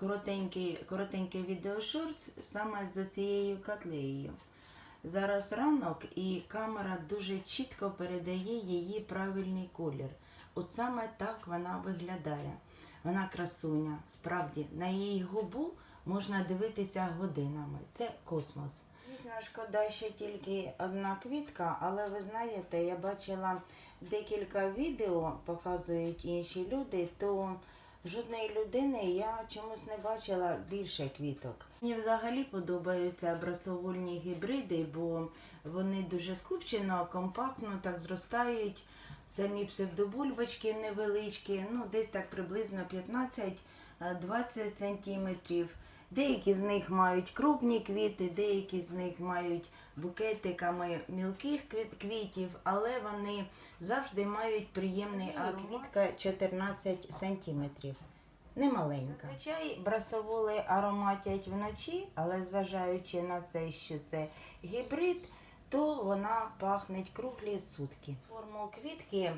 коротенький, коротенький відеошорт саме з цією котлеєю. Зараз ранок і камера дуже чітко передає її правильний колір. От саме так вона виглядає. Вона красуня, справді, на її губу можна дивитися годинами. Це космос. Звісно, шкода, що тільки одна квітка, але ви знаєте, я бачила декілька відео, показують інші люди, то жодної людини я чомусь не бачила більше квіток. Мені взагалі подобаються брасовольні гібриди, бо вони дуже скупчено, компактно так зростають. Самі псевдобульбочки невеличкі, ну десь так приблизно 15-20 сантиметрів. Деякі з них мають крупні квіти, деякі з них мають букетиками мілких квітів, але вони завжди мають приємний аромат. Квітка 14 сантиметрів. Немаленька. Зазвичай брасоволи ароматять вночі, але зважаючи на це, що це гібрид, то вона пахне круглі сутки. Форму квітки,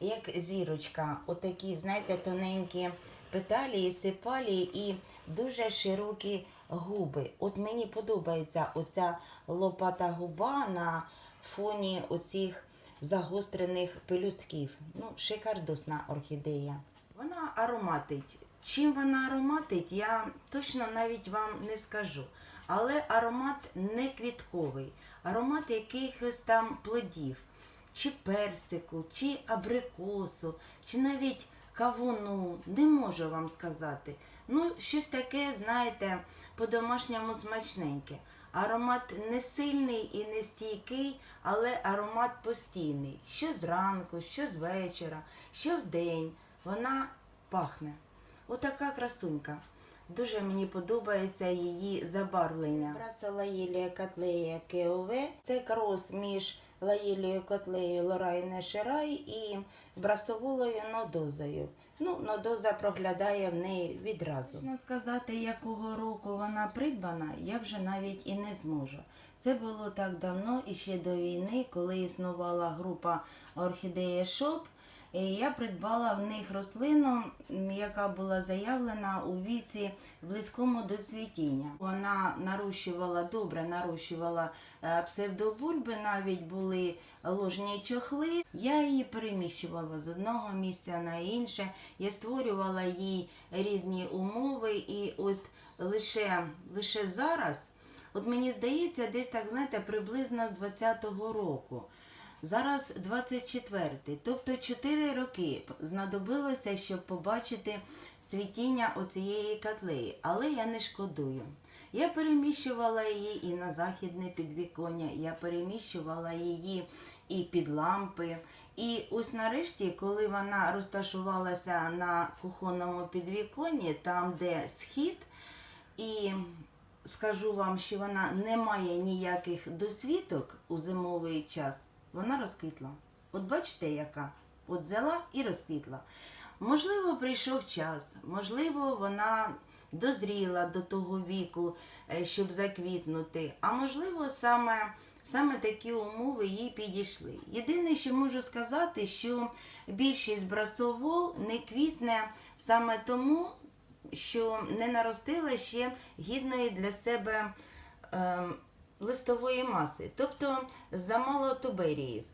як зірочка, отакі, знаєте, тоненькі петалії, сипалі і дуже широкі губи. От мені подобається оця лопата губа на фоні оцих загострених пелюстків. Ну, шикардосна орхідея. Вона ароматить. Чим вона ароматить, я точно навіть вам не скажу. Але аромат не квітковий, аромат якихось там плодів, чи персику, чи абрикосу, чи навіть кавуну. Не можу вам сказати. Ну, щось таке, знаєте, по-домашньому смачненьке. Аромат не сильний і не стійкий, але аромат постійний. Що зранку, що з вечора, що вдень. Вона пахне. Отака красунька. Дуже мені подобається її забарвлення. Браса лаїлія котлея КОВ. Це крос між лаїлією котлею Лорайне Ширай і брасоволою нодозою. Ну, нодоза проглядає в неї відразу. Можна сказати, якого року вона придбана, я вже навіть і не зможу. Це було так давно і ще до війни, коли існувала група Орхідея Шоп. Я придбала в них рослину, яка була заявлена у віці близькому до цвітіння. Вона нарощувала, добре нарощувала е, псевдобульби, навіть були ложні чохли. Я її переміщувала з одного місця на інше. Я створювала їй різні умови, і ось лише, лише зараз, от мені здається, десь так, знаєте, приблизно з 20-го року. Зараз 24-й, тобто 4 роки знадобилося, щоб побачити світіння оцієї котлеї, але я не шкодую. Я переміщувала її і на західне підвіконня, я переміщувала її і під лампи. І ось нарешті, коли вона розташувалася на кухонному підвіконні, там де схід, і скажу вам, що вона не має ніяких досвідок у зимовий час, вона розквітла. От бачите, яка? От взяла і розквітла. Можливо, прийшов час, можливо, вона дозріла до того віку, е, щоб заквітнути, а можливо, саме, саме такі умови їй підійшли. Єдине, що можу сказати, що більшість брасовол не квітне саме тому, що не наростила ще гідної для себе е, листової маси, тобто замало туберіїв.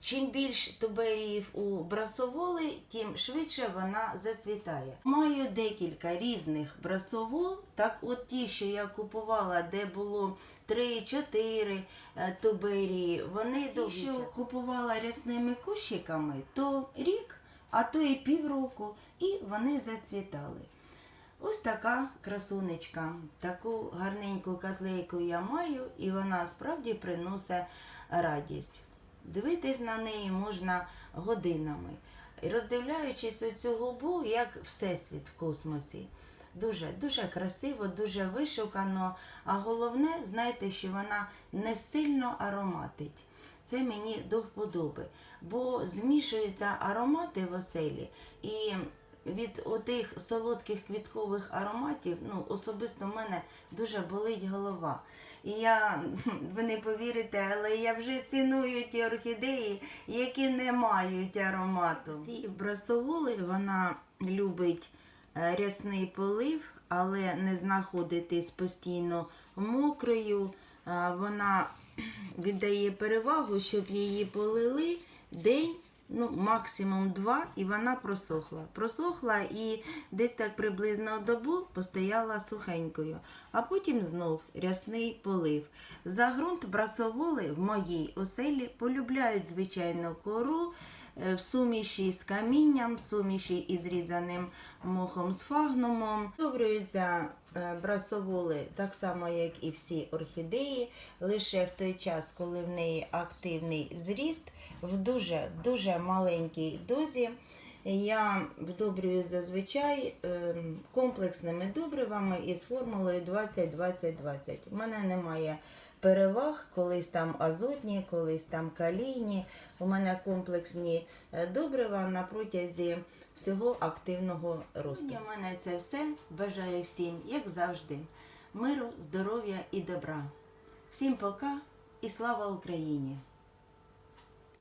Чим більш туберіїв у брасоволи, тим швидше вона зацвітає. Маю декілька різних брасовол. Так, от ті, що я купувала, де було 3-4 е, туберії, вони ті, що купувала рясними кущиками, то рік, а то і півроку, і вони зацвітали. Ось така красунечка. Таку гарненьку котлейку я маю, і вона справді приносить радість. Дивитись на неї можна годинами. Роздивляючись оцю губу, як всесвіт в космосі. Дуже, дуже красиво, дуже вишукано. А головне, знаєте, що вона не сильно ароматить. Це мені до вподоби, бо змішуються аромати в оселі, і від отих солодких квіткових ароматів, ну, особисто в мене дуже болить голова. І я, ви не повірите, але я вже ціную ті орхідеї, які не мають аромату. Ці брасоволи вона любить е, рясний полив, але не знаходитись постійно мокрою. Вона віддає перевагу, щоб її полили день, ну максимум два, і вона просохла. Просохла і десь так приблизно добу постояла сухенькою, а потім знов рясний полив. За ґрунт брасоволи в моїй оселі полюбляють звичайну кору. е, В суміші з камінням, в суміші із різаним мохом з фагнумом. Добрюються е, брасоволи так само, як і всі орхідеї, лише в той час, коли в неї активний зріст, в дуже дуже маленькій дозі. Я вдобрюю зазвичай ем, комплексними добривами із формулою 20-20-20. У мене немає переваг, колись там азотні, колись там калійні. У мене комплексні е, добрива на протязі всього активного росту. У мене це все. Бажаю всім, як завжди, миру, здоров'я і добра. Всім пока і слава Україні!